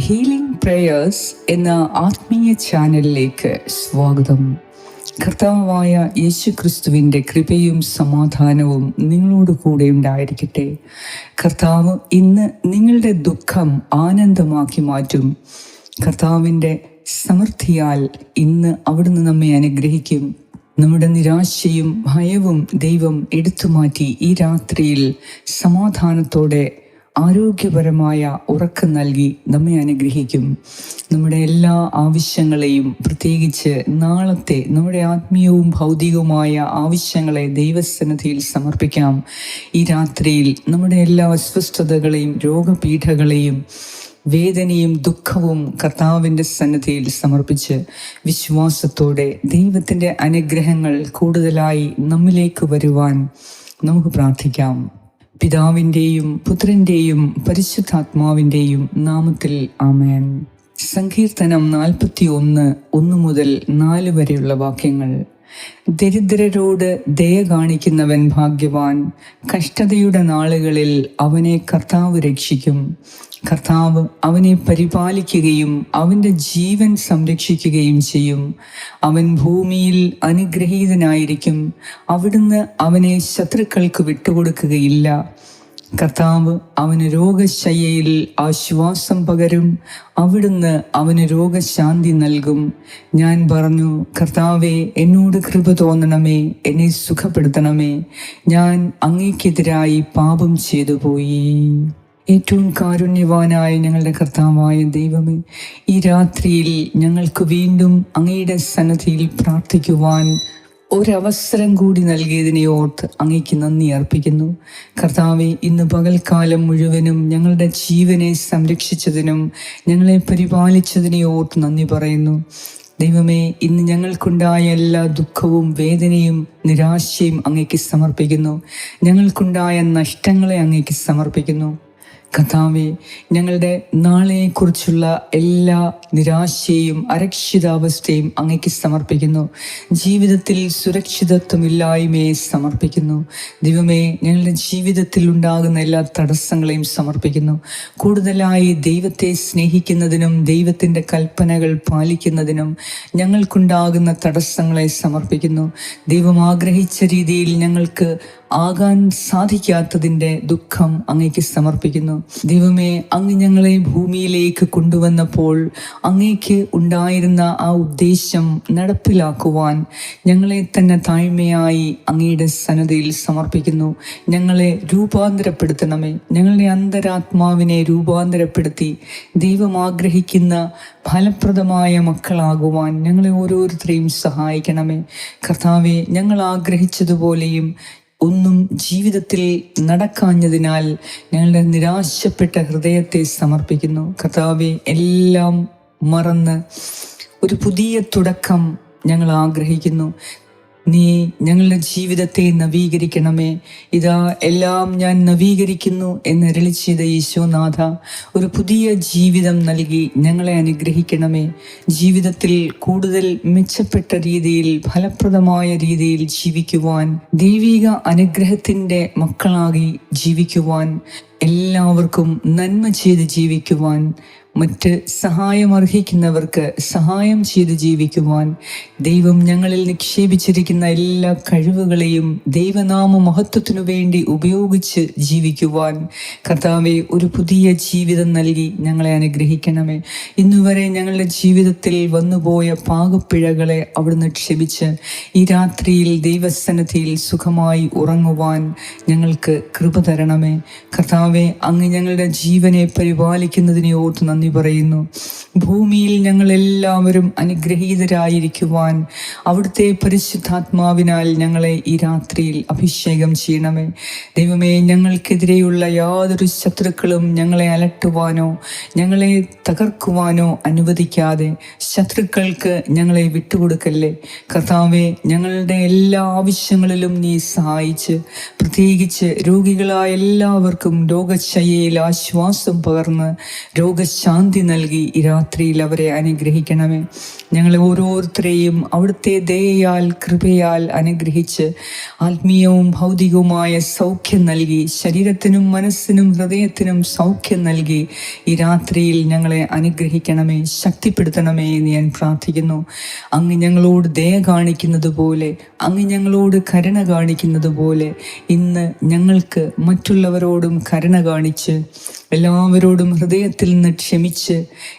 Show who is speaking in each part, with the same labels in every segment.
Speaker 1: Healing prayers എന്ന ആത്മീയ ചാനലിലേക്ക് സ്വാഗതം. കർത്താവായ യേശു ക്രിസ്തുവിന്റെ കൃപയും സമാധാനവും നിങ്ങളോട് കൂടെ ഉണ്ടായിരിക്കട്ടെ. കർത്താവ് ഇന്ന് നിങ്ങളുടെ ദുഃഖം ആനന്ദമാക്കി മാറ്റും. കർത്താവിന്റെ സമൃദ്ധിയാൽ ഇന്ന് അവിടുന്ന് നമ്മെ അനുഗ്രഹിക്കും. നമ്മുടെ നിരാശയും ഭയവും ദൈവം എടുത്തുമാറ്റി ഈ രാത്രിയിൽ സമാധാനത്തോടെ ആരോഗ്യപരമായ ഉറക്കം നൽകി നമ്മെ അനുഗ്രഹിക്കും. നമ്മുടെ എല്ലാ ആവശ്യങ്ങളെയും പ്രത്യേകിച്ച് നാളത്തെ നമ്മുടെ ആത്മീയവും ഭൗതികവുമായ ആവശ്യങ്ങളെ ദൈവസന്നിധിയിൽ സമർപ്പിക്കാം. ഈ രാത്രിയിൽ നമ്മുടെ എല്ലാ അസ്വസ്ഥതകളെയും രോഗപീഠകളെയും വേദനയും ദുഃഖവും കർത്താവിന്റെ സന്നദ്ധയിൽ സമർപ്പിച്ച് വിശ്വാസത്തോടെ ദൈവത്തിന്റെ അനുഗ്രഹങ്ങൾ കൂടുതലായി നമ്മിലേക്ക് വരുവാൻ നമുക്ക് പ്രാർത്ഥിക്കാം. പിതാവിന്റെയും പുത്രന്റെയും പരിശുദ്ധാത്മാവിന്റെയും നാമത്തിൽ ആമേൻ. സങ്കീർത്തനം നാൽപ്പത്തി ഒന്ന് ഒന്ന് മുതൽ നാല് വരെയുള്ള വാക്യങ്ങൾ. ദരിദ്രരോട് ദയ കാണിക്കുന്നവൻ ഭാഗ്യവാൻ. കഷ്ടതയുടെ നാളുകളിൽ അവനെ കർത്താവ് രക്ഷിക്കും. കർത്താവ് അവനെ പരിപാലിക്കുകയും അവന്റെ ജീവൻ സംരക്ഷിക്കുകയും ചെയ്യും. അവൻ ഭൂമിയിൽ അനുഗ്രഹീതനായിരിക്കും. അവിടുന്ന് അവനെ ശത്രുക്കൾക്ക് വിട്ടുകൊടുക്കുകയില്ല. കർത്താവ് അവന് രോഗശയ്യയിൽ ആശ്വാസം പകരും. അവിടുന്ന് അവന് രോഗശാന്തി നൽകും. ഞാൻ പറഞ്ഞു കർത്താവെ എന്നോട് കൃപ തോന്നണമേ എന്നെ സുഖപ്പെടുത്തണമേ. ഞാൻ അങ്ങേക്കെതിരായി പാപം ചെയ്തു പോയി ഏറ്റവും കാരുണ്യവാനായ ഞങ്ങളുടെ കർത്താവായ ദൈവമേ ഈ രാത്രിയിൽ ഞങ്ങൾക്ക് വീണ്ടും അങ്ങയുടെ സന്നദ്ധിയിൽ പ്രാർത്ഥിക്കുവാൻ ഒരവസരം കൂടി നൽകിയതിനെ ഓർത്ത് അങ്ങയ്ക്ക് നന്ദി അർപ്പിക്കുന്നു. കർത്താവെ ഇന്ന് പകൽക്കാലം മുഴുവനും ഞങ്ങളുടെ ജീവനെ സംരക്ഷിച്ചതിനും ഞങ്ങളെ പരിപാലിച്ചതിനെ ഓർത്ത് നന്ദി പറയുന്നു. ദൈവമേ ഇന്ന് ഞങ്ങൾക്കുണ്ടായ എല്ലാ ദുഃഖവും വേദനയും നിരാശയും അങ്ങേക്ക് സമർപ്പിക്കുന്നു. ഞങ്ങൾക്കുണ്ടായ നഷ്ടങ്ങളെ അങ്ങേക്ക് സമർപ്പിക്കുന്നു. കഥാവെ ഞങ്ങളുടെ നാളെക്കുറിച്ചുള്ള എല്ലാ നിരാശയും അരക്ഷിതാവസ്ഥയും അങ്ങയ്ക്ക് സമർപ്പിക്കുന്നു. ജീവിതത്തിൽ സുരക്ഷിതത്വമില്ലായ്മയെ സമർപ്പിക്കുന്നു. ദൈവമേ ഞങ്ങളുടെ ജീവിതത്തിൽ ഉണ്ടാകുന്ന എല്ലാ തടസ്സങ്ങളെയും സമർപ്പിക്കുന്നു. കൂടുതലായി ദൈവത്തെ സ്നേഹിക്കുന്നതിനും ദൈവത്തിന്റെ കൽപ്പനകൾ പാലിക്കുന്നതിനും ഞങ്ങൾക്കുണ്ടാകുന്ന തടസ്സങ്ങളെ സമർപ്പിക്കുന്നു. ദൈവം ആഗ്രഹിച്ച രീതിയിൽ ഞങ്ങൾക്ക് ആകാൻ സാധിക്കാത്തതിന്റെ ദുഃഖം അങ്ങേക്ക് സമർപ്പിക്കുന്നു. ദൈവമേ അങ്ങ് ഞങ്ങളെ ഭൂമിയിലേക്ക് കൊണ്ടുവന്നപ്പോൾ അങ്ങേക്ക് ഉണ്ടായിരുന്ന ആ ഉദ്ദേശം നടപ്പിലാക്കുവാൻ ഞങ്ങളെ തന്നെ താഴ്മയായി അങ്ങയുടെ സന്നദ്ധയിൽ സമർപ്പിക്കുന്നു. ഞങ്ങളെ രൂപാന്തരപ്പെടുത്തണമേ. ഞങ്ങളുടെ അന്തരാത്മാവിനെ രൂപാന്തരപ്പെടുത്തി ദൈവം ആഗ്രഹിക്കുന്ന ഫലപ്രദമായ മക്കളാകുവാൻ ഞങ്ങളെ ഓരോരുത്തരെയും സഹായിക്കണമേ. കർത്താവെ ഞങ്ങൾ ആഗ്രഹിച്ചതുപോലെയും ഒന്നും ജീവിതത്തിൽ നടക്കാഞ്ഞതിനാൽ ഞങ്ങളുടെ നിരാശപ്പെട്ട ഹൃദയത്തെ സമർപ്പിക്കുന്നു. കർത്താവെ എല്ലാം മറന്ന് ഒരു പുതിയ തുടക്കം ഞങ്ങൾ ആഗ്രഹിക്കുന്നു. നീ ഞങ്ങളുടെ ജീവിതത്തെ നവീകരിക്കണമേ. ഇതാ എല്ലാം ഞാൻ നവീകരിക്കുന്നു എന്ന് അരളി ചെയ്ത യേശോനാഥ ഒരു പുതിയ ജീവിതം നൽകി ഞങ്ങളെ അനുഗ്രഹിക്കണമേ. ജീവിതത്തിൽ കൂടുതൽ മെച്ചപ്പെട്ട രീതിയിൽ ഫലപ്രദമായ രീതിയിൽ ജീവിക്കുവാൻ ദൈവിക അനുഗ്രഹത്തിന്റെ മക്കളാകി ജീവിക്കുവാൻ എല്ലാവർക്കും നന്മ ചെയ്ത് ജീവിക്കുവാൻ മറ്റ് സഹായം അർഹിക്കുന്നവർക്ക് സഹായം ചെയ്ത് ജീവിക്കുവാൻ ദൈവം ഞങ്ങളിൽ നിക്ഷേപിച്ചിരിക്കുന്ന എല്ലാ കഴിവുകളെയും ദൈവനാമ മഹത്വത്തിനു വേണ്ടി ഉപയോഗിച്ച് ജീവിക്കുവാൻ കർത്താവെ ഒരു പുതിയ ജീവിതം നൽകി ഞങ്ങളെ അനുഗ്രഹിക്കണമേ. ഇന്നുവരെ ഞങ്ങളുടെ ജീവിതത്തിൽ വന്നുപോയ പാകപ്പിഴകളെ അവിടുന്ന് ക്ഷമിച്ച് ഈ രാത്രിയിൽ ദൈവസന്നദ്ധിയിൽ സുഖമായി ഉറങ്ങുവാൻ ഞങ്ങൾക്ക് കൃപ തരണമേ. കർത്താവെ അങ്ങ് ഞങ്ങളുടെ ജീവനെ പരിപാലിക്കുന്നതിനെ ഓർത്ത് നന്ദി പറയുന്നു. ഭൂമിയിൽ ഞങ്ങൾ എല്ലാവരും അനുഗ്രഹീതരായിരിക്കുവാൻ അവിടുത്തെ പരിശുദ്ധാത്മാവിനാൽ ഞങ്ങളെ ഈ രാത്രിയിൽ അഭിഷേകം ചെയ്യണമേ. ദൈവമേ ഞങ്ങൾക്കെതിരെയുള്ള യാതൊരു ശത്രുക്കളും ഞങ്ങളെ അലട്ടുവാനോ ഞങ്ങളെ തകർക്കുവാനോ അനുവദിക്കാതെ ശത്രുക്കൾക്ക് ഞങ്ങളെ വിട്ടുകൊടുക്കല്ലേ. കർത്താവെ ഞങ്ങളുടെ എല്ലാ ആവശ്യങ്ങളിലും നീ സഹായിച്ച് പ്രത്യേകിച്ച് രോഗികളായ എല്ലാവർക്കും രോഗശയ്യയിൽ ആശ്വാസം പകർന്ന് രോഗശാന്തി നൽകി ഈ രാത്രിയിൽ അവരെ അനുഗ്രഹിക്കണമേ. ഞങ്ങളെ ഓരോരുത്തരെയും അവിടുത്തെ ദയയാൽ കൃപയാൽ അനുഗ്രഹിച്ച് ആത്മീയവും ഭൗതികവുമായ സൗഖ്യം നൽകി ശരീരത്തിനും മനസ്സിനും ഹൃദയത്തിനും സൗഖ്യം നൽകി ഈ രാത്രിയിൽ ഞങ്ങളെ അനുഗ്രഹിക്കണമേ ശക്തിപ്പെടുത്തണമേ എന്ന് ഞാൻ പ്രാർത്ഥിക്കുന്നു. അങ്ങ് ഞങ്ങളോട് ദയ കാണിക്കുന്നത് പോലെ അങ്ങ് ഞങ്ങളോട് കരുണ കാണിക്കുന്നത് പോലെ ഇന്ന് ഞങ്ങൾക്ക് മറ്റുള്ളവരോടും കരുണ കാണിച്ച് എല്ലാവരോടും ഹൃദയത്തിൽ നിന്ന് ക്ഷമിച്ച്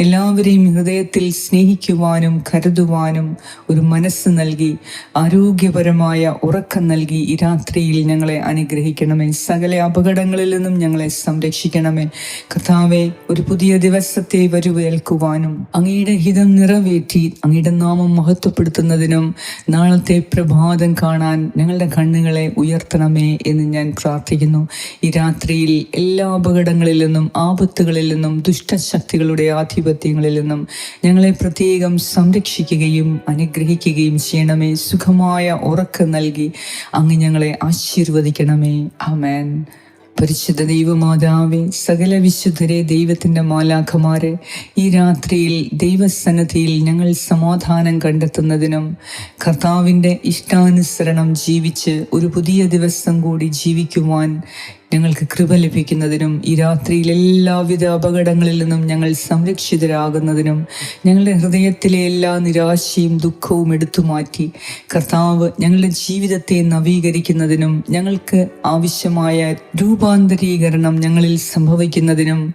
Speaker 1: എല്ലാവരെയും ഹൃദയത്തിൽ സ്നേഹിക്കുവാനും കരുതുവാനും ഒരു മനസ്സ് നൽകി ആരോഗ്യപരമായ ഉറക്കം നൽകി ഈ രാത്രിയിൽ ഞങ്ങളെ അനുഗ്രഹിക്കണമേ. സകല അപകടങ്ങളിൽ നിന്നും ഞങ്ങളെ സംരക്ഷിക്കണമേ. കർത്താവെ ഒരു പുതിയ ദിവസത്തെ വരുവേൽക്കുവാനും അങ്ങയുടെ ഹിതം നിറവേറ്റി അങ്ങയുടെ നാമം മഹത്വപ്പെടുത്തുന്നതിനും നാളത്തെ പ്രഭാതം കാണാൻ ഞങ്ങളുടെ കണ്ണുകളെ ഉയർത്തണമേ എന്ന് ഞാൻ പ്രാർത്ഥിക്കുന്നു. ഈ രാത്രിയിൽ എല്ലാ അപകടങ്ങളിൽ നിന്നും ആപത്തുകളിൽ നിന്നും ദുഷ്ടശക്തികളുടെ ആധിപത്യങ്ങളിൽ നിന്നും ഞങ്ങളെ പ്രത്യേകം സംരക്ഷിക്കുകയും അനുഗ്രഹിക്കുകയും ചെയ്യണമേ. സുഖമായ ഉറക്കം നൽകി അങ്ങ് ഞങ്ങളെ ആശീർവദിക്കണമേ. ആമേൻ. പരിശുദ്ധ ദൈവമാതാവേ സകല വിശുദ്ധരെ ദൈവത്തിന്റെ മാലാഖമാരെ ഈ രാത്രിയിൽ ദൈവസന്നദ്ധിയിൽ ഞങ്ങൾ സമാധാനം കണ്ടെത്തുന്നതിനും കർത്താവിന്റെ ഇഷ്ടാനുസരണം ജീവിച്ച് ഒരു പുതിയ ദിവസം കൂടി ജീവിക്കുവാൻ ഞങ്ങൾക്ക് കൃപ ലഭിക്കുന്നതിനും ഈ രാത്രിയിൽ എല്ലാവിധ അപകടങ്ങളിൽ നിന്നും ഞങ്ങൾ സംരക്ഷിതരാകുന്നതിനും ഞങ്ങളുടെ ഹൃദയത്തിലെ എല്ലാ നിരാശയും ദുഃഖവും എടുത്തു മാറ്റി. കർത്താവ് ഞങ്ങളുടെ ജീവിതത്തെ നവീകരിക്കുന്നതിനും ഞങ്ങൾക്ക് ആവശ്യമായ രൂപാന്തരീകരണം ഞങ്ങളിൽ സംഭവിക്കുന്നതിനും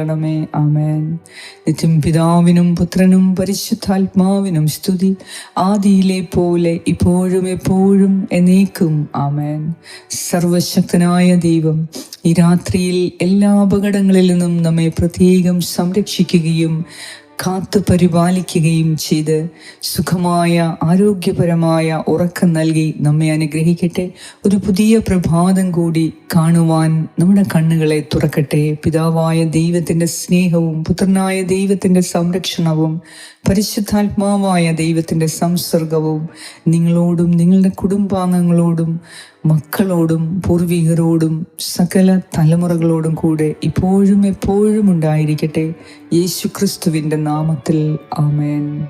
Speaker 1: കൊള്ളണമേ. ആമേൻ. നിത്യം പിതാവിനും പുത്രനും പരിശുദ്ധാത്മാവിനും സ്തുതി. ആദിയിലെ പോലെ ഇപ്പോഴും എപ്പോഴും എന്നേക്കും. ആമേൻ. സർവശക്തനായ ദൈവം ഈ രാത്രിയിൽ എല്ലാ അപകടങ്ങളിൽ നിന്നും നമ്മെ പ്രത്യേകം സംരക്ഷിക്കുകയും കാത്തു പരിപാലിക്കുകയും ചെയ്ത് സുഖമായ ആരോഗ്യപരമായ ഉറക്കം നൽകി നമ്മെ അനുഗ്രഹിക്കട്ടെ. ഒരു പുതിയ പ്രഭാതം കൂടി കാണുവാൻ നമ്മുടെ കണ്ണുകളെ തുറക്കട്ടെ. പിതാവായ ദൈവത്തിന്റെ സ്നേഹവും പുത്രനായ ദൈവത്തിന്റെ സംരക്ഷണവും പരിശുദ്ധാത്മാവായ ദൈവത്തിന്റെ സംസർഗവും നിങ്ങളോടും നിങ്ങളുടെ കുടുംബാംഗങ്ങളോടും മക്കളോടും പൂർവികരോടും സകല തലമുറകളോടും കൂടെ ഇപ്പോഴും എപ്പോഴും ഉണ്ടായിരിക്കട്ടെ. യേശുക്രിസ്തുവിന്റെ നാമത്തിൽ ആമേൻ.